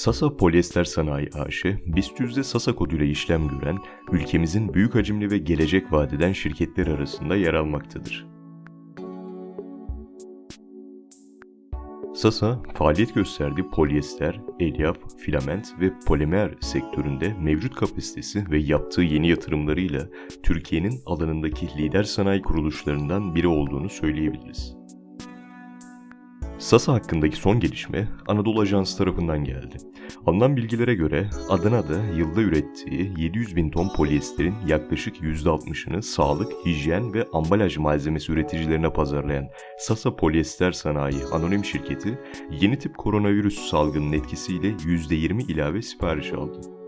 Sasa Polyester Sanayi AŞ, BIST Sasa koduyla işlem gören, ülkemizin büyük hacimli ve gelecek vadeden şirketler arasında yer almaktadır. Sasa, faaliyet gösterdiği polyester, elyaf, filament ve polimer sektöründe mevcut kapasitesi ve yaptığı yeni yatırımlarıyla Türkiye'nin alanındaki lider sanayi kuruluşlarından biri olduğunu söyleyebiliriz. Sasa hakkındaki son gelişme Anadolu Ajansı tarafından geldi. Alınan bilgilere göre Adana'da yılda ürettiği 700 bin ton polyesterin yaklaşık %60'ını sağlık, hijyen ve ambalaj malzemesi üreticilerine pazarlayan Sasa Polyester Sanayi Anonim Şirketi, yeni tip koronavirüs salgının etkisiyle %20 ilave sipariş aldı.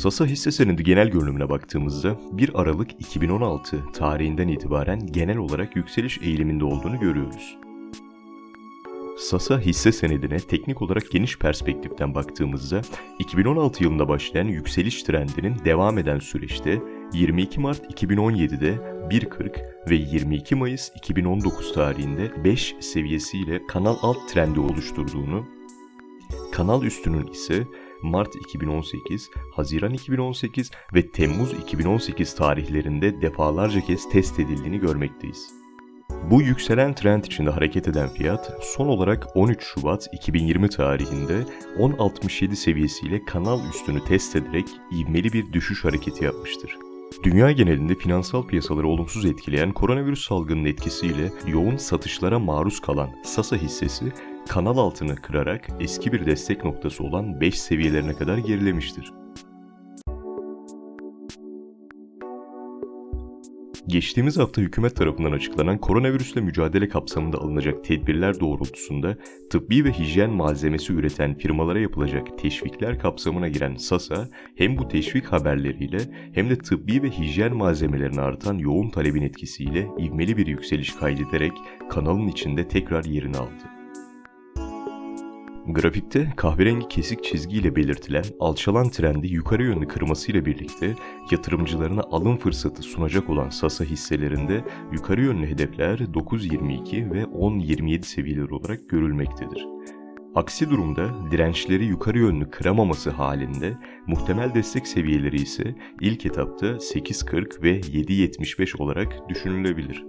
Sasa hisse senedi genel görünümüne baktığımızda 1 Aralık 2016 tarihinden itibaren genel olarak yükseliş eğiliminde olduğunu görüyoruz. Sasa hisse senedine teknik olarak geniş perspektiften baktığımızda 2016 yılında başlayan yükseliş trendinin devam eden süreçte 22 Mart 2017'de 1.40 ve 22 Mayıs 2019 tarihinde 5 seviyesiyle kanal alt trendi oluşturduğunu, kanal üstünün ise Mart 2018, Haziran 2018 ve Temmuz 2018 tarihlerinde defalarca kez test edildiğini görmekteyiz. Bu yükselen trend içinde hareket eden fiyat son olarak 13 Şubat 2020 tarihinde 10.67 seviyesiyle kanal üstünü test ederek ivmeli bir düşüş hareketi yapmıştır. Dünya genelinde finansal piyasaları olumsuz etkileyen koronavirüs salgının etkisiyle yoğun satışlara maruz kalan Sasa hissesi kanal altını kırarak eski bir destek noktası olan 5 seviyelerine kadar gerilemiştir. Geçtiğimiz hafta hükümet tarafından açıklanan koronavirüsle mücadele kapsamında alınacak tedbirler doğrultusunda tıbbi ve hijyen malzemesi üreten firmalara yapılacak teşvikler kapsamına giren Sasa, hem bu teşvik haberleriyle hem de tıbbi ve hijyen malzemelerine artan yoğun talebin etkisiyle ivmeli bir yükseliş kaydederek kanalın içinde tekrar yerini aldı. Grafikte kahverengi kesik çizgiyle belirtilen alçalan trendi yukarı yönlü kırmasıyla birlikte yatırımcılarına alım fırsatı sunacak olan Sasa hisselerinde yukarı yönlü hedefler 9.22 ve 10.27 seviyeleri olarak görülmektedir. Aksi durumda dirençleri yukarı yönlü kıramaması halinde muhtemel destek seviyeleri ise ilk etapta 8.40 ve 7.75 olarak düşünülebilir.